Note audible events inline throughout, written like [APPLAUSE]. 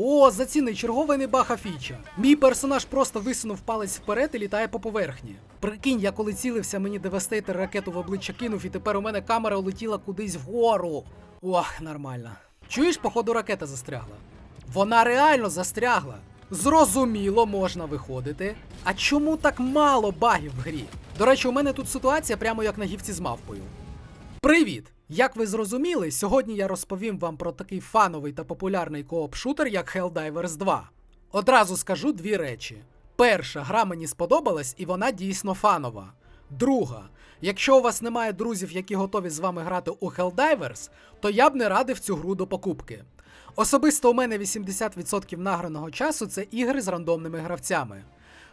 О, заціни, черговий небаха фіча. Мій персонаж просто висунув палець вперед і літає по поверхні. Прикинь, я коли цілився, мені девастейтер ракету в обличчя кинув, і тепер у мене камера улетіла кудись вгору. Ох, нормально. Чуєш, походу ракета застрягла. Вона реально застрягла. Зрозуміло, можна виходити. А чому так мало багів в грі? До речі, у мене тут ситуація прямо як на гівці з мавпою. Привіт! Як ви зрозуміли, сьогодні я розповім вам про такий фановий та популярний кооп-шутер, як Helldivers 2. Одразу скажу дві речі. Перша, гра мені сподобалась, і вона дійсно фанова. Друга, якщо у вас немає друзів, які готові з вами грати у Helldivers, то я б не радив цю гру до покупки. Особисто у мене 80% награного часу це ігри з рандомними гравцями.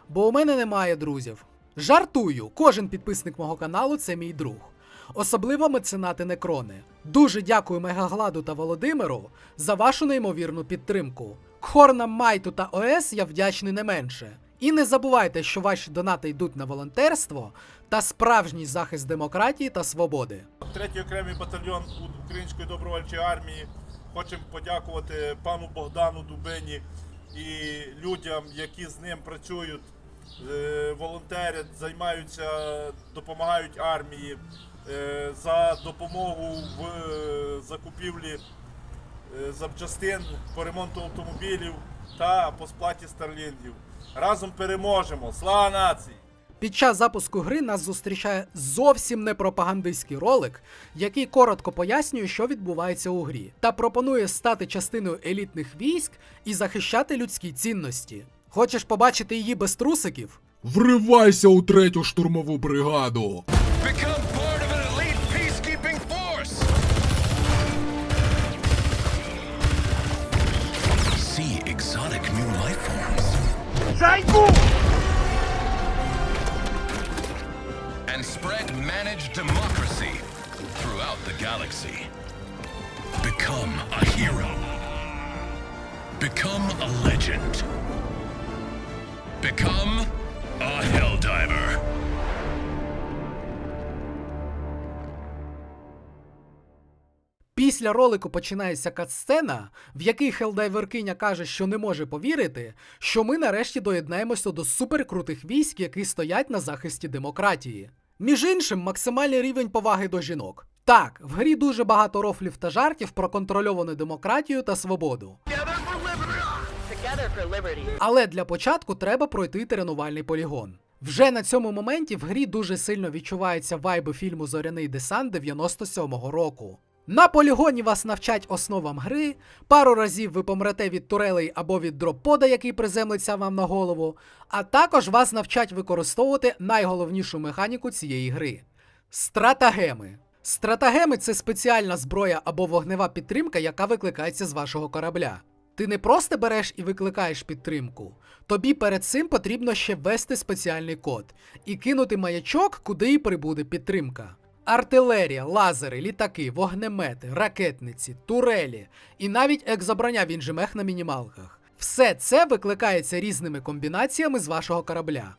Бо у мене немає друзів. Жартую, кожен підписник мого каналу це мій друг. Особливо меценати Некрони. Дуже дякую Мегагладу та Володимиру за вашу неймовірну підтримку. Хорнам Майту та ОС я вдячний не менше. І не забувайте, що ваші донати йдуть на волонтерство та справжній захист демократії та свободи. Третій окремий батальйон Української добровольчої армії. Хочемо подякувати пану Богдану Дубині і людям, які з ним працюють, е, волонтерять, займаються, допомагають армії за допомогу в е, закупівлі е, запчастин по ремонту автомобілів та по сплаті старлінгів. Разом переможемо! Слава нації! Під час запуску гри нас зустрічає зовсім не пропагандистський ролик, який коротко пояснює, що відбувається у грі, та пропонує стати частиною елітних військ і захищати людські цінності. Хочеш побачити її без трусиків? Вривайся у третю штурмову бригаду. Become And spread managed democracy throughout the galaxy. Become a hero. Become a legend. Become a Helldiver. Після ролику починається катсцена, в якій Хелдайверкиня каже, що не може повірити, що ми нарешті доєднаємося до суперкрутих військ, які стоять на захисті демократії. Між іншим, максимальний рівень поваги до жінок. Так, в грі дуже багато рофлів та жартів про контрольовану демократію та свободу. Але для початку треба пройти тренувальний полігон. Вже на цьому моменті в грі дуже сильно відчуваються вайби фільму Зоряний десант 97-го року. На полігоні вас навчать основам гри, пару разів ви помрете від турелей або від дроппода, який приземлиться вам на голову, а також вас навчать використовувати найголовнішу механіку цієї гри стратагеми. Стратагеми це спеціальна зброя або вогнева підтримка, яка викликається з вашого корабля. Ти не просто береш і викликаєш підтримку. Тобі перед цим потрібно ще ввести спеціальний код і кинути маячок, куди і прибуде підтримка. Артилерія, лазери, літаки, вогнемети, ракетниці, турелі і навіть екзоброня в інжемех на мінімалках. Все це викликається різними комбінаціями з вашого корабля.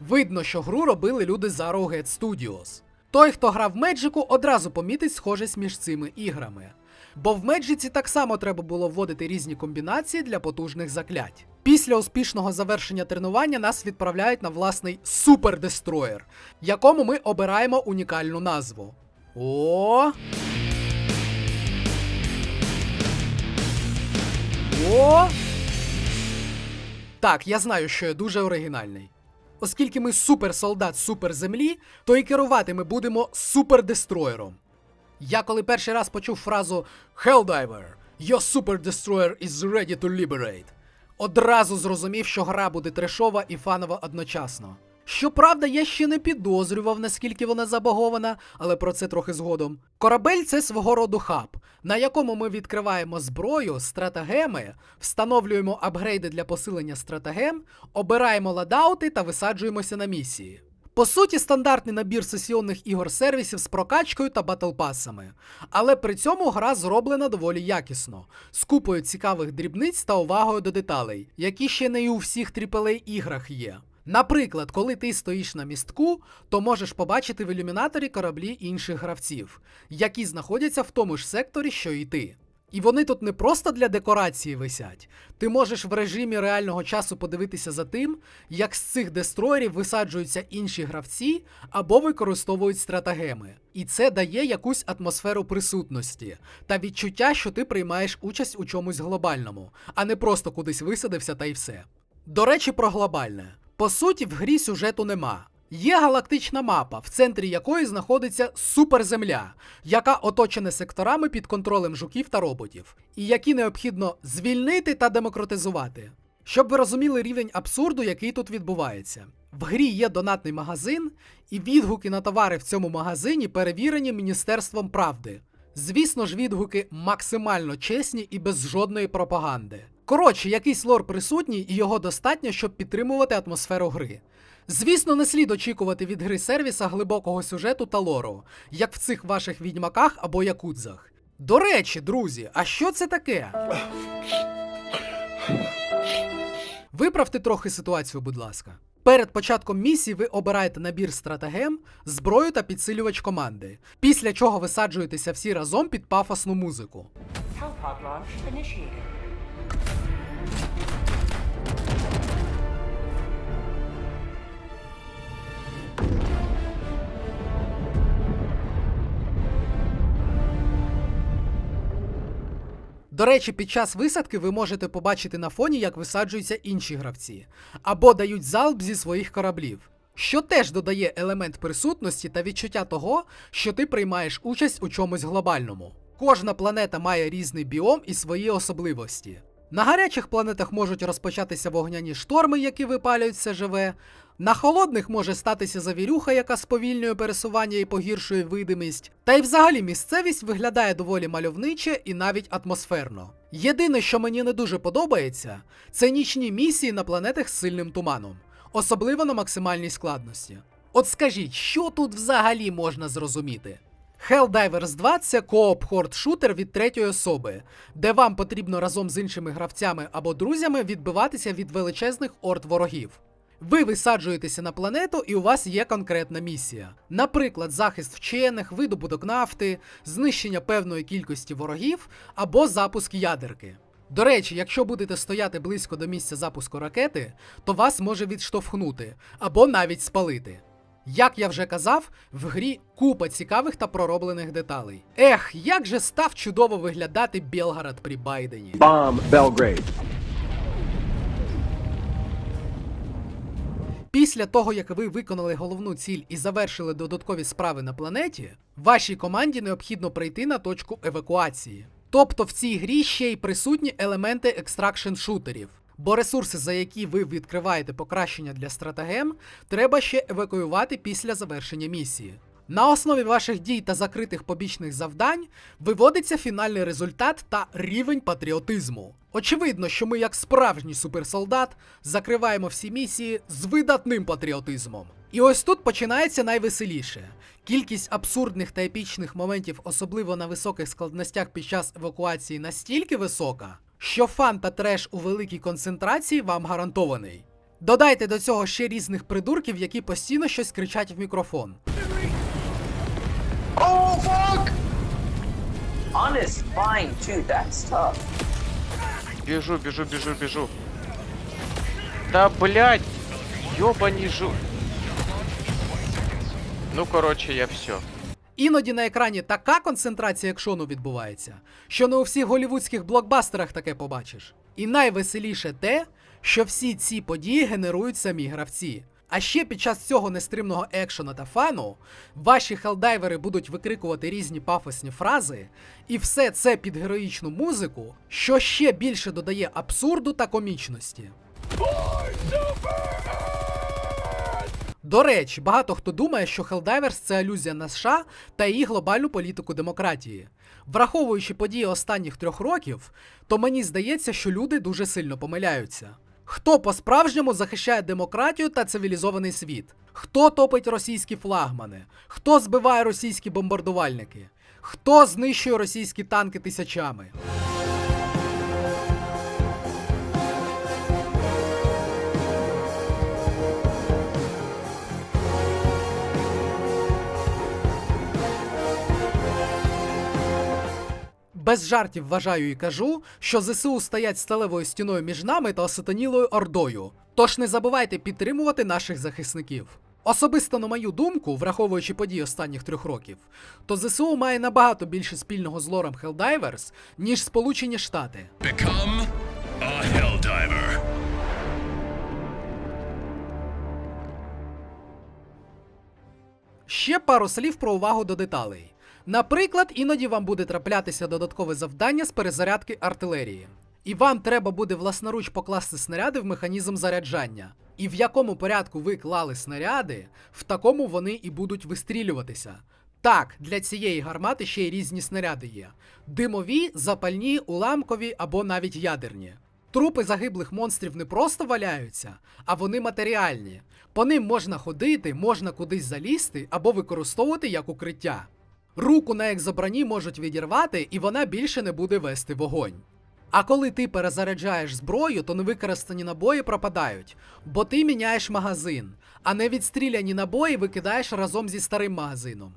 Видно, що гру робили люди з Arrowhead Studios. Той, хто грав в Меджику, одразу помітить схожість між цими іграми. Бо в Меджиці так само треба було вводити різні комбінації для потужних заклять. Після успішного завершення тренування нас відправляють на власний Супер Дестроєр, якому ми обираємо унікальну назву. О! О! Так, я знаю, що я дуже оригінальний. Оскільки ми суперсолдат суперземлі, то і керувати ми будемо супердестроєром. Я коли перший раз почув фразу Helldiver, your super destroyer is ready to liberate, одразу зрозумів, що гра буде трешова і фанова одночасно. Щоправда, я ще не підозрював, наскільки вона забагована, але про це трохи згодом. Корабель це свого роду хаб, на якому ми відкриваємо зброю, стратагеми, встановлюємо апгрейди для посилення стратагем, обираємо ладаути та висаджуємося на місії. По суті, стандартний набір сесіонних ігор сервісів з прокачкою та батлпасами. Але при цьому гра зроблена доволі якісно, з купою цікавих дрібниць та увагою до деталей, які ще не й у всіх AAA іграх є. Наприклад, коли ти стоїш на містку, то можеш побачити в ілюмінаторі кораблі інших гравців, які знаходяться в тому ж секторі, що і ти. І вони тут не просто для декорації висять. Ти можеш в режимі реального часу подивитися за тим, як з цих дестройерів висаджуються інші гравці або використовують стратегеми. І це дає якусь атмосферу присутності та відчуття, що ти приймаєш участь у чомусь глобальному, а не просто кудись висадився та й все. До речі, про глобальне. По суті, в грі сюжету нема. Є галактична мапа, в центрі якої знаходиться суперземля, яка оточена секторами під контролем жуків та роботів, і які необхідно звільнити та демократизувати. Щоб ви розуміли рівень абсурду, який тут відбувається. В грі є донатний магазин, і відгуки на товари в цьому магазині перевірені Міністерством правди. Звісно ж, відгуки максимально чесні і без жодної пропаганди. Коротше, якийсь лор присутній, і його достатньо, щоб підтримувати атмосферу гри. Звісно, не слід очікувати від гри сервіса глибокого сюжету та лору, як в цих ваших відьмаках або якудзах. До речі, друзі, а що це таке? Виправте трохи ситуацію, будь ласка. Перед початком місії ви обираєте набір стратегем, зброю та підсилювач команди, після чого висаджуєтеся всі разом під пафосну музику. До речі, під час висадки ви можете побачити на фоні, як висаджуються інші гравці, або дають залп зі своїх кораблів, що теж додає елемент присутності та відчуття того, що ти приймаєш участь у чомусь глобальному. Кожна планета має різний біом і свої особливості. На гарячих планетах можуть розпочатися вогняні шторми, які випалюють все живе. На холодних може статися завірюха, яка сповільнює пересування і погіршує видимість. Та й взагалі місцевість виглядає доволі мальовниче і навіть атмосферно. Єдине, що мені не дуже подобається, це нічні місії на планетах з сильним туманом, особливо на максимальній складності. От скажіть, що тут взагалі можна зрозуміти? Helldivers 2 це кооп хорд шутер від третьої особи, де вам потрібно разом з іншими гравцями або друзями відбиватися від величезних орд ворогів. Ви висаджуєтеся на планету, і у вас є конкретна місія. Наприклад, захист вчених, видобуток нафти, знищення певної кількості ворогів або запуск ядерки. До речі, якщо будете стояти близько до місця запуску ракети, то вас може відштовхнути або навіть спалити. Як я вже казав, в грі купа цікавих та пророблених деталей. Ех, як же став чудово виглядати Белгород при Байдені. Bomb Belgrade. Після того, як ви виконали головну ціль і завершили додаткові справи на планеті, вашій команді необхідно прийти на точку евакуації. Тобто в цій грі ще й присутні елементи екстракшн шутерів, бо ресурси, за які ви відкриваєте покращення для стратегем, треба ще евакуювати після завершення місії. На основі ваших дій та закритих побічних завдань виводиться фінальний результат та рівень патріотизму. Очевидно, що ми, як справжній суперсолдат, закриваємо всі місії з видатним патріотизмом. І ось тут починається найвеселіше. Кількість абсурдних та епічних моментів, особливо на високих складностях під час евакуації, настільки висока, що фан та треш у великій концентрації вам гарантований. Додайте до цього ще різних придурків, які постійно щось кричать в мікрофон. On his spine, too. That's tough. Бежу, бежу, бежу, бежу. Да блять, ёбаный жу. Ну, короче, я все. Іноді на екрані така концентрація екшону відбувається, що не у всіх голівудських блокбастерах таке побачиш. І найвеселіше те, що всі ці події генерують самі гравці. А ще під час цього нестримного екшона та фану ваші хелдайвери будуть викрикувати різні пафосні фрази, і все це під героїчну музику, що ще більше додає абсурду та комічності. До речі, багато хто думає, що Helldivers – це алюзія на США та її глобальну політику демократії. Враховуючи події останніх трьох років, то мені здається, що люди дуже сильно помиляються. Хто по-справжньому захищає демократію та цивілізований світ? Хто топить російські флагмани? Хто збиває російські бомбардувальники? Хто знищує російські танки тисячами? Без жартів вважаю і кажу, що ЗСУ стоять сталевою стіною між нами та осатанілою ордою. Тож не забувайте підтримувати наших захисників. Особисто на мою думку, враховуючи події останніх трьох років, то ЗСУ має набагато більше спільного з лором Helldivers, ніж Сполучені Штати. Become a Helldiver. Ще пару слів про увагу до деталей. Наприклад, іноді вам буде траплятися додаткове завдання з перезарядки артилерії. І вам треба буде власноруч покласти снаряди в механізм заряджання. І в якому порядку ви клали снаряди, в такому вони і будуть вистрілюватися. Так, для цієї гармати ще й різні снаряди є: димові, запальні, уламкові або навіть ядерні. Трупи загиблих монстрів не просто валяються, а вони матеріальні. По ним можна ходити, можна кудись залізти або використовувати як укриття. Руку на екзоброні можуть відірвати, і вона більше не буде вести вогонь. А коли ти перезаряджаєш зброю, то невикористані набої пропадають, бо ти міняєш магазин, а невідстріляні набої викидаєш разом зі старим магазином.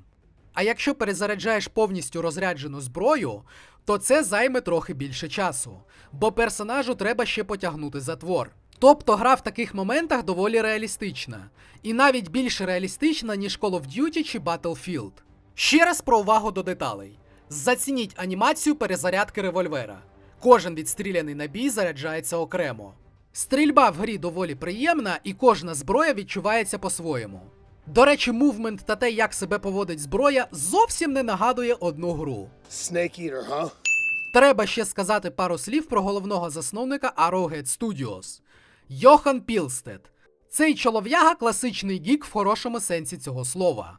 А якщо перезаряджаєш повністю розряджену зброю, то це займе трохи більше часу, бо персонажу треба ще потягнути затвор. Тобто гра в таких моментах доволі реалістична, і навіть більш реалістична, ніж Call of Duty чи Battlefield. Ще раз про увагу до деталей. Зацініть анімацію перезарядки револьвера. Кожен відстріляний набій заряджається окремо. Стрільба в грі доволі приємна, і кожна зброя відчувається по-своєму. До речі, мувмент та те, як себе поводить зброя, зовсім не нагадує одну гру. Snake Eater, huh? Треба ще сказати пару слів про головного засновника Arrowhead Studios Йохан Пілстед. Цей чолов'яга класичний гік в хорошому сенсі цього слова.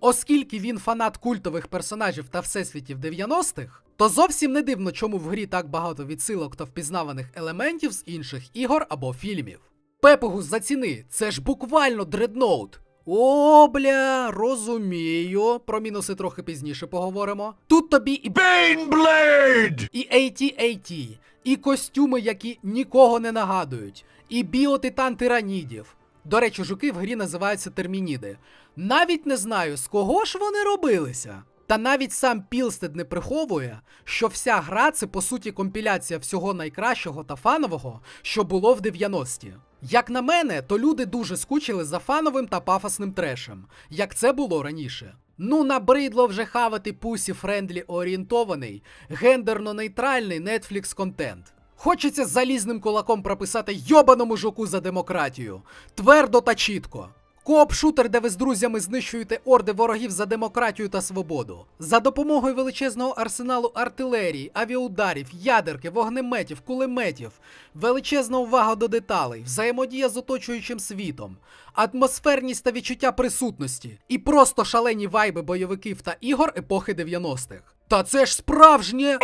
Оскільки він фанат культових персонажів та всесвітів 90-х, то зовсім не дивно, чому в грі так багато відсилок та впізнаваних елементів з інших ігор або фільмів. Пепегус заціни, це ж буквально дредноут. О, бля, розумію. Про мінуси трохи пізніше поговоримо. Тут тобі і Baneblade! і AT-AT, і костюми, які нікого не нагадують, і біотитан тиранідів. До речі, жуки в грі називаються термініди. Навіть не знаю, з кого ж вони робилися. Та навіть сам Пілстед не приховує, що вся гра це по суті компіляція всього найкращого та фанового, що було в 90-ті. Як на мене, то люди дуже скучили за фановим та пафосним трешем, як це було раніше. Ну, набридло вже хавати пусі френдлі орієнтований, гендерно-нейтральний Netflix контент. Хочеться залізним кулаком прописати йобаному жуку за демократію. Твердо та чітко. Кооп-шутер, де ви з друзями знищуєте орди ворогів за демократію та свободу. За допомогою величезного арсеналу артилерії, авіаударів, ядерки, вогнеметів, кулеметів, величезна увага до деталей, взаємодія з оточуючим світом, атмосферність та відчуття присутності, і просто шалені вайби бойовиків та ігор епохи 90-х. Та це ж справжнє.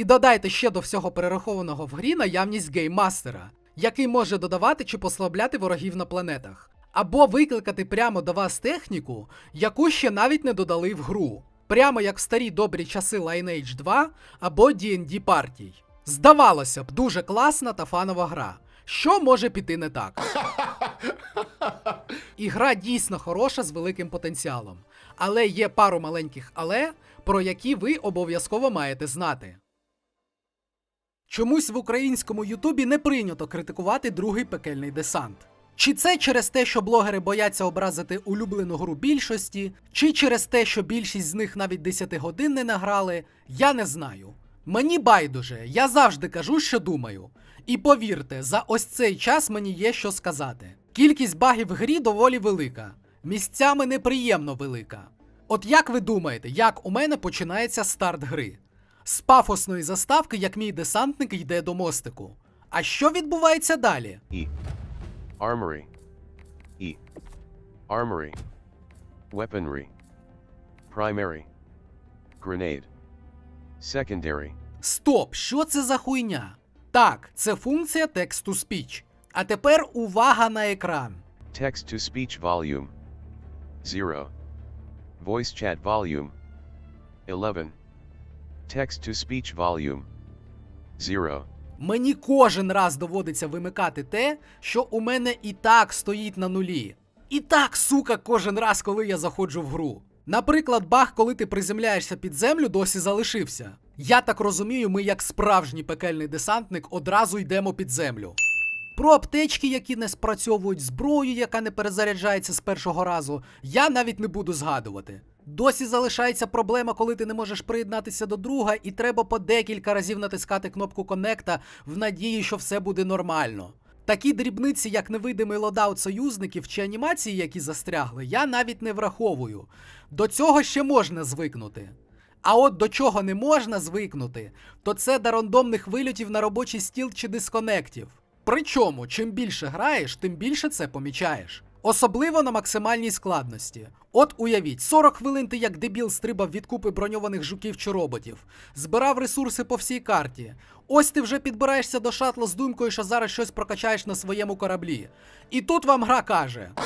І додайте ще до всього перерахованого в грі наявність гейммастера, який може додавати чи послабляти ворогів на планетах, або викликати прямо до вас техніку, яку ще навіть не додали в гру, прямо як в старі добрі часи Lineage 2 або D&D партій. Здавалося б, дуже класна та фанова гра. Що може піти не так? І гра дійсно хороша з великим потенціалом. Але є пару маленьких але, про які ви обов'язково маєте знати. Чомусь в українському Ютубі не прийнято критикувати другий пекельний десант. Чи це через те, що блогери бояться образити улюблену гру більшості, чи через те, що більшість з них навіть 10 годин не награли, я не знаю. Мені байдуже, я завжди кажу, що думаю. І повірте, за ось цей час мені є що сказати. Кількість багів в грі доволі велика, місцями неприємно велика. От як ви думаєте, як у мене починається старт гри? З пафосної заставки, як мій десантник йде до мостику. А що відбувається далі? E. Armory. E. Armory. Weaponry. Primary. Grenade. Secondary. Стоп, що це за хуйня? Так, це функція text-to-speech. А тепер увага на екран. Text to speech volume. 0. Voice chat volume. 11. Text to speech volume. 0. Мені кожен раз доводиться вимикати те, що у мене і так стоїть на нулі. І так, сука, кожен раз, коли я заходжу в гру. Наприклад, баг, коли ти приземляєшся під землю, досі залишився. Я так розумію, ми, як справжній пекельний десантник, одразу йдемо під землю. Про аптечки, які не спрацьовують, зброю, яка не перезаряджається з першого разу, я навіть не буду згадувати. Досі залишається проблема, коли ти не можеш приєднатися до друга, і треба по декілька разів натискати кнопку коннекта в надії, що все буде нормально. Такі дрібниці, як невидимий лодаут союзників чи анімації, які застрягли, я навіть не враховую. До цього ще можна звикнути. А от до чого не можна звикнути, то це до рандомних вильотів на робочий стіл чи дисконектів. Причому, чим більше граєш, тим більше це помічаєш. Особливо на максимальній складності. От уявіть, 40 хвилин ти як дебіл стрибав від купи броньованих жуків чи роботів, збирав ресурси по всій карті. Ось ти вже підбираєшся до шатла з думкою, що зараз щось прокачаєш на своєму кораблі. І тут вам гра каже: [LAUGHS]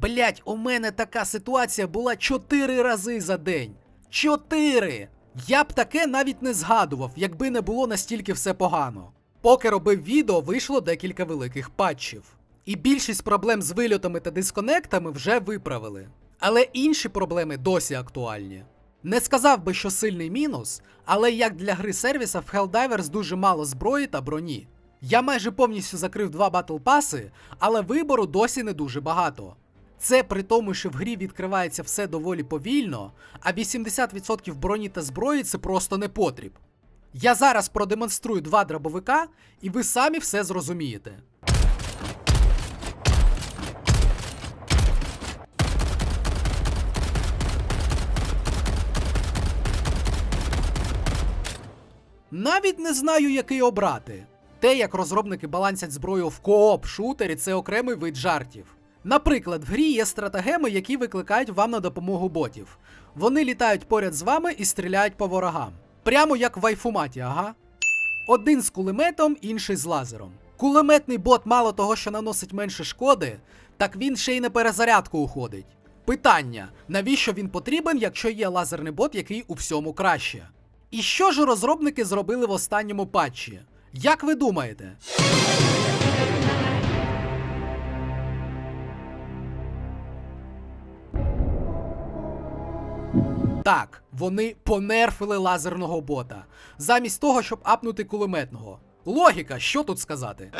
Блять, у мене така ситуація була чотири рази за день. Чотири! Я б таке навіть не згадував, якби не було настільки все погано. Поки робив відео, вийшло декілька великих патчів. І більшість проблем з вильотами та дисконектами вже виправили. Але інші проблеми досі актуальні. Не сказав би, що сильний мінус, але як для гри сервіса в Helldivers дуже мало зброї та броні. Я майже повністю закрив два батл паси, але вибору досі не дуже багато. Це при тому, що в грі відкривається все доволі повільно, а 80% броні та зброї це просто не потріб. Я зараз продемонструю два дробовика, і ви самі все зрозумієте. Навіть не знаю, який обрати. Те, як розробники балансять зброю в кооп шутері, це окремий вид жартів. Наприклад, в грі є стратегеми, які викликають вам на допомогу ботів. Вони літають поряд з вами і стріляють по ворогам. Прямо як в айфуматі, ага. Один з кулеметом, інший з лазером. Кулеметний бот мало того, що наносить менше шкоди, так він ще й на перезарядку уходить. Питання: навіщо він потрібен, якщо є лазерний бот, який у всьому краще? І що ж розробники зробили в останньому патчі? Як ви думаєте? Так, вони понерфили лазерного бота, замість того, щоб апнути кулеметного. Логіка, що тут сказати?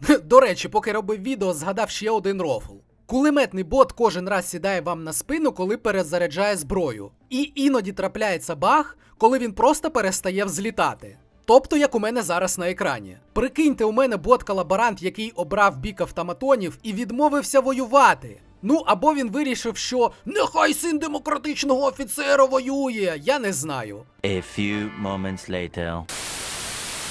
[LAUGHS] До речі, поки робив відео, згадав ще один рофл. Кулеметний бот кожен раз сідає вам на спину, коли перезаряджає зброю. І іноді трапляється баг, коли він просто перестає взлітати. Тобто, як у мене зараз на екрані. Прикиньте, у мене бот-колаборант, який обрав бік автоматонів і відмовився воювати. Ну або він вирішив, що нехай син демократичного офіцера воює, я не знаю. A few moments later.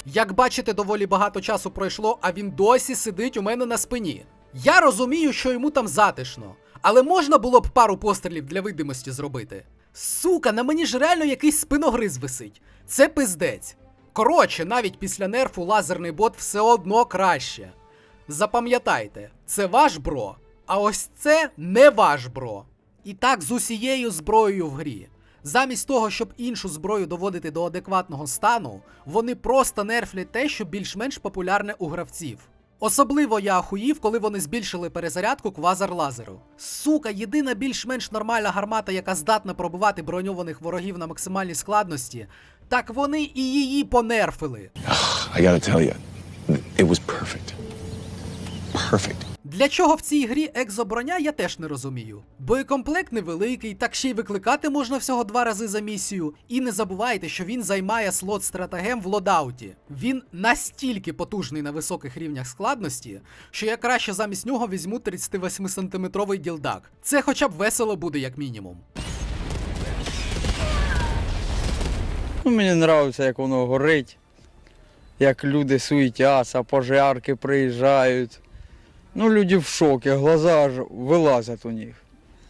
Як бачите, доволі багато часу пройшло, а він досі сидить у мене на спині. Я розумію, що йому там затишно, але можна було б пару пострілів для видимості зробити. Сука, на мені ж реально якийсь спиногриз висить. Це пиздець. Коротше, навіть після нерфу лазерний бот все одно краще. Запам'ятайте, це ваш бро, а ось це не ваш бро. І так з усією зброєю в грі. Замість того, щоб іншу зброю доводити до адекватного стану, вони просто нерфлять те, що більш-менш популярне у гравців. Особливо я ахуїв, коли вони збільшили перезарядку квазар лазеру. Сука, єдина більш-менш нормальна гармата, яка здатна пробивати броньованих ворогів на максимальній складності, так вони і її понерфили. I gotta tell you, it was perfect. Perfect. Для чого в цій грі екзоброня, я теж не розумію. Боєкомплект невеликий, так ще й викликати можна всього два рази за місію. І не забувайте, що він займає слот стратегем в лодауті. Він настільки потужний на високих рівнях складності, що я краще замість нього візьму 38-сантиметровий ділдак. Це хоча б весело буде, як мінімум. Ну, мені подобається, як воно горить, як люди суетяться, пожарки приїжджають. Ну, люди в шокі, глаза аж вилазять у них.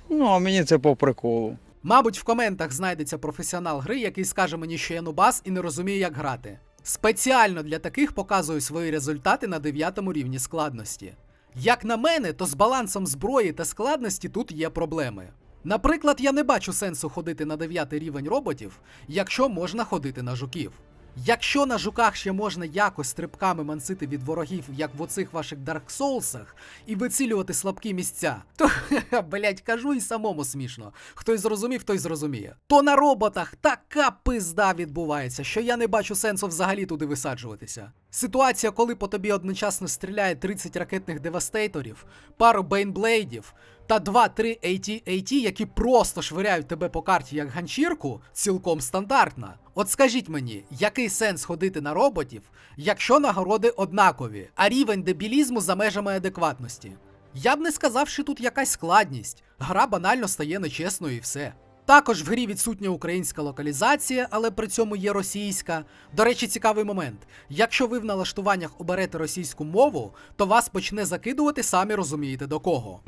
Ну, а мені це по приколу. Мабуть, в коментах знайдеться професіонал гри, який скаже мені, що я нубас і не розуміє, як грати. Спеціально для таких показую свої результати на 9 рівні складності. Як на мене, то з балансом зброї та складності тут є проблеми. Наприклад, я не бачу сенсу ходити на 9 рівень роботів, якщо можна ходити на жуків. Якщо на жуках ще можна якось стрибками мансити від ворогів, як в оцих ваших Souls'ах, і вицілювати слабкі місця, то [LAUGHS] блять, кажу і самому смішно. Хтось зрозумів, той зрозуміє. То на роботах така пизда відбувається, що я не бачу сенсу взагалі туди висаджуватися. Ситуація, коли по тобі одночасно стріляє 30 ракетних девастейторів, пару бейнблейдів та 2-3 AT-AT, які просто швиряють тебе по карті як ганчірку, цілком стандартна. От скажіть мені, який сенс ходити на роботів, якщо нагороди однакові, а рівень дебілізму за межами адекватності? Я б не сказав, що тут якась складність. Гра банально стає нечесною і все. Також в грі відсутня українська локалізація, але при цьому є російська. До речі, цікавий момент. Якщо ви в налаштуваннях оберете російську мову, то вас почне закидувати, самі розумієте до кого.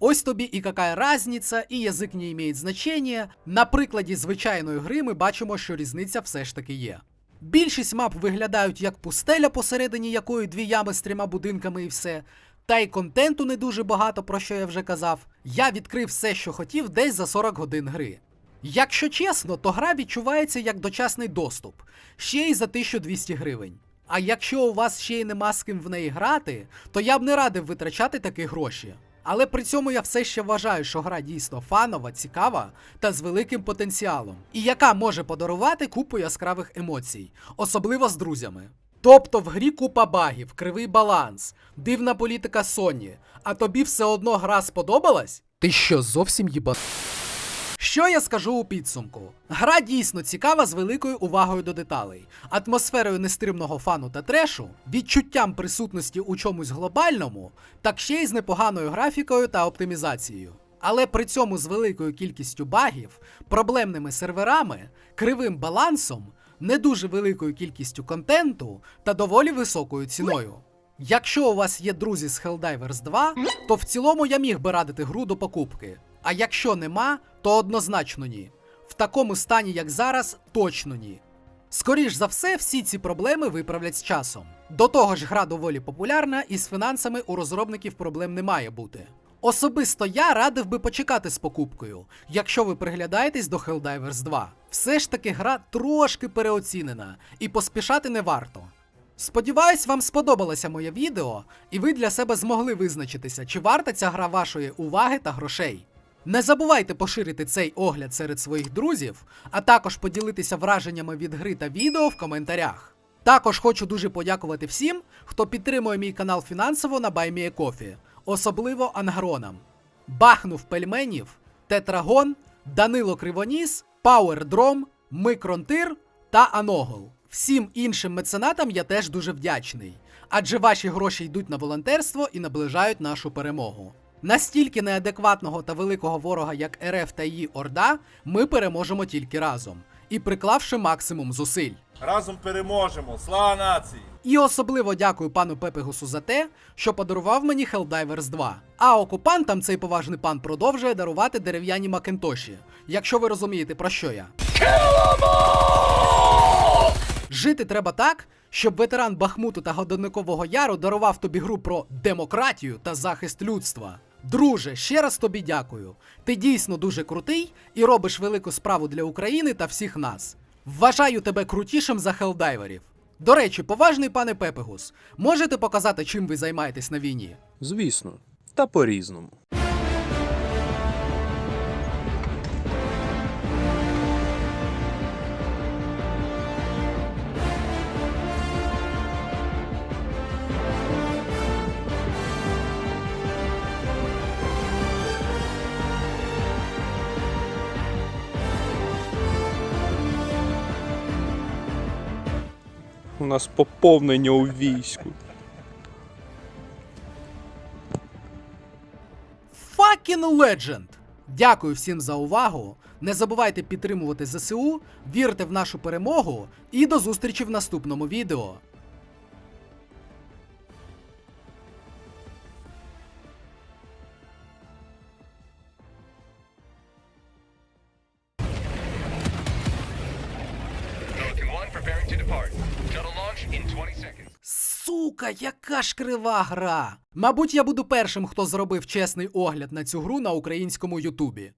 Ось тобі і какая разниця, і язик не має значення. На прикладі звичайної гри ми бачимо, що різниця все ж таки є. Більшість мап виглядають як пустеля, посередині якої дві ями з трьома будинками і все. Та й контенту не дуже багато, про що я вже казав. Я відкрив все, що хотів, десь за 40 годин гри. Якщо чесно, то гра відчувається як дочасний доступ, ще й за 1200 гривень. А якщо у вас ще й нема з ким в неї грати, то я б не радив витрачати такі гроші. Але при цьому я все ще вважаю, що гра дійсно фанова, цікава та з великим потенціалом, і яка може подарувати купу яскравих емоцій, особливо з друзями. Тобто в грі купа багів, кривий баланс, дивна політика Sony, а тобі все одно гра сподобалась? Ти що, зовсім їба. Що я скажу у підсумку? Гра дійсно цікава з великою увагою до деталей, атмосферою нестримного фану та трешу, відчуттям присутності у чомусь глобальному, так ще й з непоганою графікою та оптимізацією. Але при цьому з великою кількістю багів, проблемними серверами, кривим балансом, не дуже великою кількістю контенту та доволі високою ціною. Якщо у вас є друзі з Helldivers 2, то в цілому я міг би радити гру до покупки. А якщо нема, то однозначно ні. В такому стані, як зараз, точно ні. Скоріш за все, всі ці проблеми виправлять з часом. До того ж, гра доволі популярна, і з фінансами у розробників проблем не має бути. Особисто я радив би почекати з покупкою, якщо ви приглядаєтесь до Helldivers 2. Все ж таки гра трошки переоцінена, і поспішати не варто. Сподіваюсь, вам сподобалося моє відео, і ви для себе змогли визначитися, чи варта ця гра вашої уваги та грошей. Не забувайте поширити цей огляд серед своїх друзів, а також поділитися враженнями від гри та відео в коментарях. Також хочу дуже подякувати всім, хто підтримує мій канал фінансово на BuyMeACoffee, особливо ангронам. Бахнув пельменів, Тетрагон, Данило Кривоніс, Пауердром, Микронтир та Аногол. Всім іншим меценатам я теж дуже вдячний, адже ваші гроші йдуть на волонтерство і наближають нашу перемогу. Настільки неадекватного та великого ворога, як РФ та її Орда, ми переможемо тільки разом і приклавши максимум зусиль. Разом переможемо! Слава нації! І особливо дякую пану Пепегусу за те, що подарував мені Helldivers 2. А окупантам цей поважний пан продовжує дарувати дерев'яні макентоші, якщо ви розумієте про що я. Жити треба так, щоб ветеран Бахмуту та Годинникового Яру дарував тобі гру про демократію та захист людства. Друже, ще раз тобі дякую. Ти дійсно дуже крутий і робиш велику справу для України та всіх нас. Вважаю тебе крутішим за хелдайверів. До речі, поважний пане Пепегус, можете показати, чим ви займаєтесь на війні? Звісно, та по-різному. У нас поповнення у війську. Fucking legend! Дякую всім за увагу. Не забувайте підтримувати ЗСУ, вірте в нашу перемогу і до зустрічі в наступному відео. Сука, яка ж крива гра! Мабуть, я буду першим, хто зробив чесний огляд на цю гру на українському Ютубі.